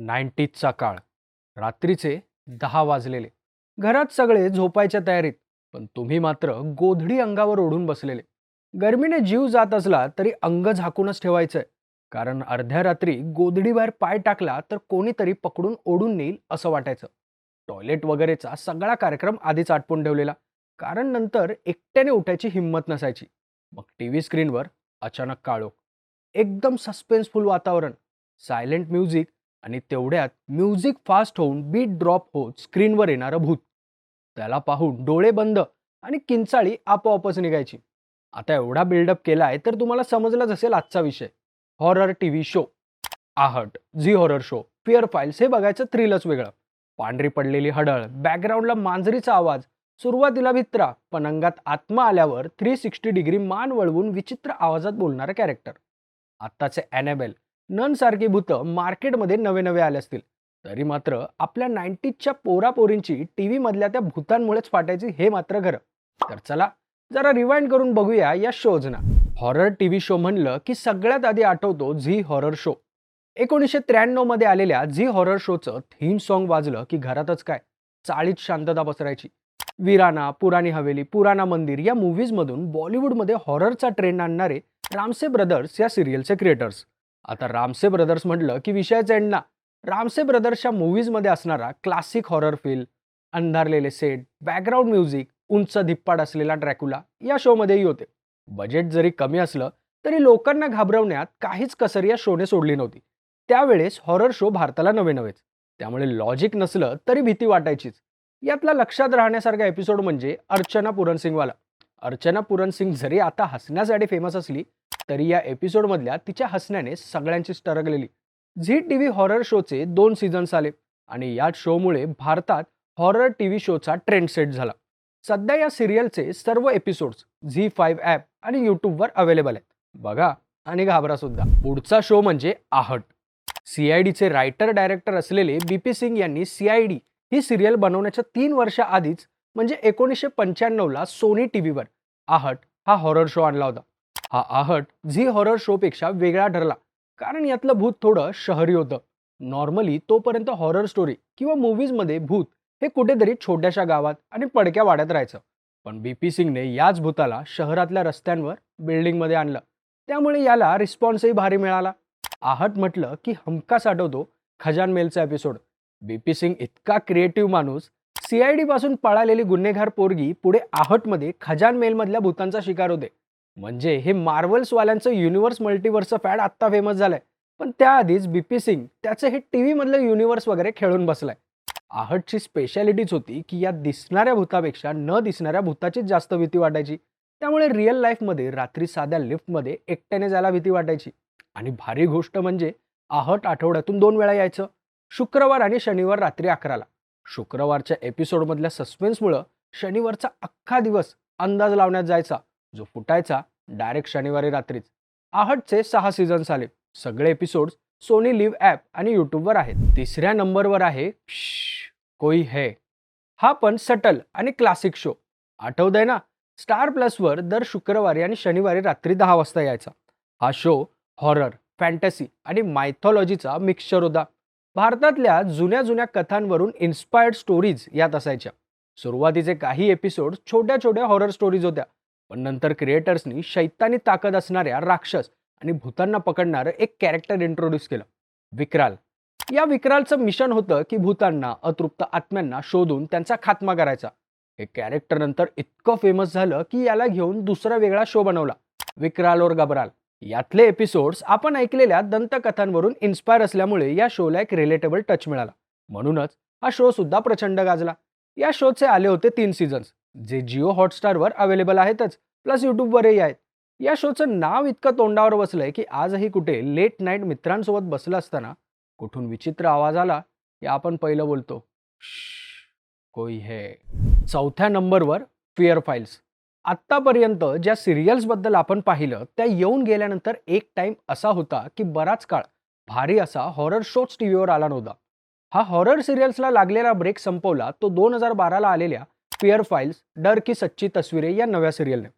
नाईन्टीजचा काळ. रात्रीचे दहा वाजलेले. घरात सगळे झोपायच्या तयारीत पण तुम्ही मात्र गोधडी अंगावर ओढून बसलेले. गर्मीने जीव जात असला तरी अंग झाकूनच ठेवायचंय. कारण अर्ध्या रात्री गोधडीबाहेर पाय टाकला तर कोणीतरी पकडून ओढून नेईल असं वाटायचं. टॉयलेट वगैरेचा सगळा कार्यक्रम आधीच आटपून ठेवलेला. कारण नंतर एकट्याने उठायची हिंमत नसायची. मग टी व्ही स्क्रीनवर अचानक काळोख. एकदम सस्पेन्सफुल वातावरण. सायलेंट म्युझिक आणि तेवढ्यात म्युझिक फास्ट होऊन बीट ड्रॉप होत स्क्रीनवर येणारं भूत. त्याला पाहून डोळे बंद आणि किंचाळी आपोआपच निघायची. आता एवढा बिल्डअप केलाय तर तुम्हाला समजलाच असेल आजचा विषय. Horror T V show Aahat. Zee horror show Fear Files हे बघायचं थ्रिलच वेगळं. पांढरी पडलेली हडळ बॅकग्राऊंडला मांजरीचा आवाज सुरुवातीला भित्रा पण अंगात आत्मा आल्यावर थ्री सिक्स्टी डिग्री मान वळवून विचित्र आवाजात बोलणारं कॅरेक्टर आत्ताचे ॲनेबेल नन सारखी भूतं मार्केटमध्ये नवे नवे आले असतील. तरी मात्र आपल्या नाईन्टीजच्या पोरापोरींची टी व्हीमधल्या त्या भूतांमुळेच फाटायची हे मात्र खरं तर चला जरा रिवाइंड करून बघूया या शोजना. हॉरर टी व्ही शो म्हणलं की सगळ्यात आधी आठवतो झी हॉरर शो एकोणीसशे त्र्याण्णवमध्ये आलेल्या झी हॉरर शोचं थीम सॉन्ग वाजलं की घरातच काय? चाळीत शांतता पसरायची. विराना पुराणी हवेली पुराणा मंदिर या मूव्हीजमधून बॉलिवूडमध्ये हॉररचा ट्रेंड आणणारे रामसे ब्रदर्स या सिरियलचे क्रिएटर्स आता रामसे ब्रदर्स म्हटलं की विषयाचं एंड ना. रामसे ब्रदर्सच्या मूवीजमध्ये असणारा क्लासिक हॉरर फील अंधारलेले सेट बॅकग्राऊंड म्युझिक उंच धिप्पाड असलेला ड्रॅकुला या शोमध्येही होते. बजेट जरी कमी असलं तरी लोकांना घाबरवण्यात काहीच कसर या शोने सोडली नव्हती. त्यावेळेस हॉरर शो भारताला नवे नवेच त्यामुळे लॉजिक नसलं तरी भीती वाटायचीच. यातला लक्षात राहण्यासारखा एपिसोड म्हणजे अर्चना पुरणसिंगवाला. अर्चना पुरणसिंग जरी आता हसण्यासाठी फेमस असली तरी या एपिसोडमधल्या तिच्या हसण्याने सगळ्यांचीच टरगलेली झी टी व्ही हॉरर शोचे दोन सीझन्स आले आणि या शोमुळे भारतात हॉरर टी व्ही शोचा ट्रेंड सेट झाला. सध्या या सिरियलचे सर्व एपिसोड्स झी फाईव्ह ॲप आणि यूट्यूबवर अवेलेबल आहेत. बघा आणि घाबरा सुद्धा. पुढचा शो म्हणजे आहट. सी आय डीचे रायटर डायरेक्टर असलेले बी पी सिंग यांनी सी आय डी ही सिरियल बनवण्याच्या तीन वर्षाआधीच म्हणजे एकोणीसशे पंच्याण्णवला सोनी टी व्हीवर आहट हा हॉरर शो आणला होता. हा आहट झी हॉरर शोपेक्षा वेगळा ठरला. कारण यातलं भूत थोडं शहरी होतं. नॉर्मली तोपर्यंत हॉरर स्टोरी किंवा मूव्हीजमध्ये भूत हे कुठेतरी छोट्याशा गावात आणि पडक्या वाड्यात राहायचं. पण बी पी सिंगने याच भूताला शहरातल्या रस्त्यांवर बिल्डिंगमध्ये आणलं. त्यामुळे याला रिस्पॉन्सही भारी मिळाला. आहट म्हटलं की हमखास आठवतो खजान मेलचा एपिसोड बी पी सिंग इतका क्रिएटिव्ह माणूस सीआयडी पासून पळालेली गुन्हेगार पोरगी पुढे आहटमध्ये खजान मेलमधल्या भूतांचा शिकार होते. म्हणजे हे मार्वल्सवाल्यांचं युनिव्हर्स मल्टिव्हर्सचं फॅड आत्ता फेमस झालंय. पण त्याआधीच बीपी सिंग त्याचं हे टी व्हीमधलं युनिव्हर्स वगैरे खेळून बसलाय. आहटची स्पेशालिटीच होती की या दिसणाऱ्या भूतापेक्षा न दिसणाऱ्या भूताचीच जास्त भीती वाटायची. त्यामुळे रिअल लाईफमध्ये रात्री साध्या लिफ्टमध्ये एकट्याने जायला भीती वाटायची. आणि भारी गोष्ट म्हणजे आहट आठवड्यातून दोन वेळा यायचं. शुक्रवार आणि शनिवार रात्री अकराला. शुक्रवारच्या एपिसोडमधल्या सस्पेन्समुळं शनिवारचा अख्खा दिवस अंदाज लावण्यात जायचा जो फुटायचा डायरेक्ट शनिवारी रात्रीच. आहटचे सहा सीझन्स आले. सगळे एपिसोड्स सोनी लिव्ह ॲप आणि यूट्यूबवर आहेत. तिसऱ्या नंबरवर आहे कोई है. हा पण सटल आणि क्लासिक शो आठवतंय ना? स्टार प्लसवर दर शुक्रवारी आणि शनिवारी रात्री दहा वाजता यायचा. हा शो हॉरर फॅन्टसी आणि मायथॉलॉजीचा मिक्सचर होता. भारतातल्या जुन्या जुन्या कथांवरून इन्स्पायर्ड स्टोरीज यात असायच्या. सुरुवातीचे काही एपिसोड छोट्या छोट्या हॉरर स्टोरीज होत्या पण नंतर क्रिएटर्सनी शैतानी ताकद असणाऱ्या राक्षस आणि भूतांना पकडणारं एक कॅरेक्टर इंट्रोड्यूस केलं विक्राल. या विक्रालचं मिशन होतं की भूतांना अतृप्त आत्म्यांना शोधून त्यांचा खात्मा करायचा. हे कॅरेक्टर नंतर इतकं फेमस झालं की याला घेऊन दुसरा वेगळा शो बनवला. विक्राल और गबराल यातले एपिसोड्स आपण ऐकलेल्या दंतकथांवरून इन्स्पायर असल्यामुळे या शोला एक रिलेटेबल टच मिळाला. म्हणूनच हा शो सुद्धा प्रचंड गाजला. या शोचे आले होते तीन सीझन्स जे जिओ हॉटस्टारवर अवेलेबल आहेतच प्लस यूट्यूबवरही आहेत. या शोचं नाव इतकं तोंडावर बसलंय की आजही कुठे लेट नाईट मित्रांसोबत बसलं असताना कुठून विचित्र आवाज आला या आपण पहिलं बोलतो. कोई है. चौथ्या नंबरवर फिअर फाईल्स आत्तापर्यंत ज्या सिरियल्सबद्दल आपण पाहिलं त्या येऊन गेल्यानंतर एक टाइम असा होता की बराच काळ भारी असा हॉरर शोच टी व्हीवर आला नव्हता. हा हॉरर सिरियल्सला लागलेला ब्रेक संपवला तो दोन हजार बाराला आलेल्या फिअर फाईल्स डर की सच्ची तस्विरे या नव्या सिरियलने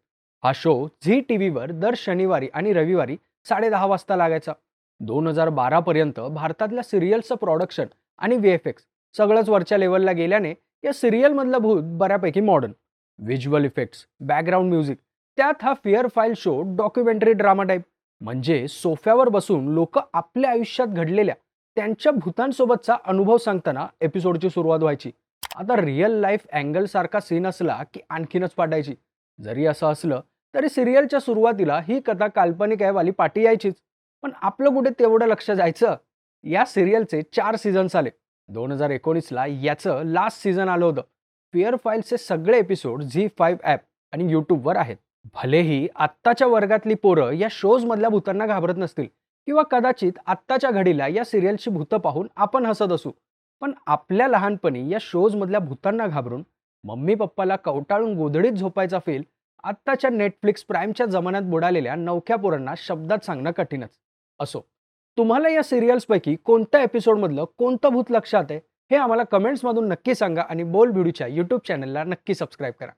हा शो झी टी व्हीवर दर शनिवारी आणि रविवारी साडेदहा वाजता लागायचा. दोन हजार बारापर्यंत भारतातल्या सिरियल्सचं प्रोडक्शन आणि व्ही एफ एक्स सगळंच वरच्या लेवलला गेल्याने या सिरियलमधलं भूत बऱ्यापैकी modern visual effects background music त्यात हा fear file show documentary drama type. म्हणजे सोफ्यावर बसून लोक आपल्या आयुष्यात घडलेल्या त्यांच्या भूतांसोबतचा अनुभव सांगताना एपिसोडची सुरुवात व्हायची. आता रिअल लाईफ अँगल सारखा सीन असला की आणखीनच पाडायची जरी असं असलं तरी सिरियलच्या सुरुवातीला ही कथा काल्पनिक आहे वाली पाठी यायचीच. पण आपलं कुठे तेवढं लक्ष जायचं? या सिरियलचे चार सीझन्स आले. दोन हजार एकोणीसला याचं लास्ट सीझन आलं होतं. पिअर फाईलचे सगळे एपिसोड झी फाईव्ह ॲप आणि यूट्यूबवर आहेत. भलेही आत्ताच्या वर्गातली पोरं या शोजमधल्या भूतांना घाबरत नसतील किंवा कदाचित आत्ताच्या घडीला या सिरियलची भूतं पाहून आपण हसत असू पण आपल्या लहानपणी या शोजमधल्या भूतांना घाबरून मम्मी पप्पाला कवटाळून गोधडीत झोपायचा फील आत्ताच्या नेटफ्लिक्स प्राईमच्या जमान्यात बुडालेल्या नवख्या पोरांना शब्दात सांगणं कठीणच असो. तुम्हाला या सिरियल्सपैकी कोणत्या एपिसोडमधलं कोणतं भूत लक्षात आहे? हे आम्हाला कमेंट्समधून नक्की सांगा आणि बोल भिडूच्या यूट्यूब चॅनलला नक्की सबस्क्राईब करा.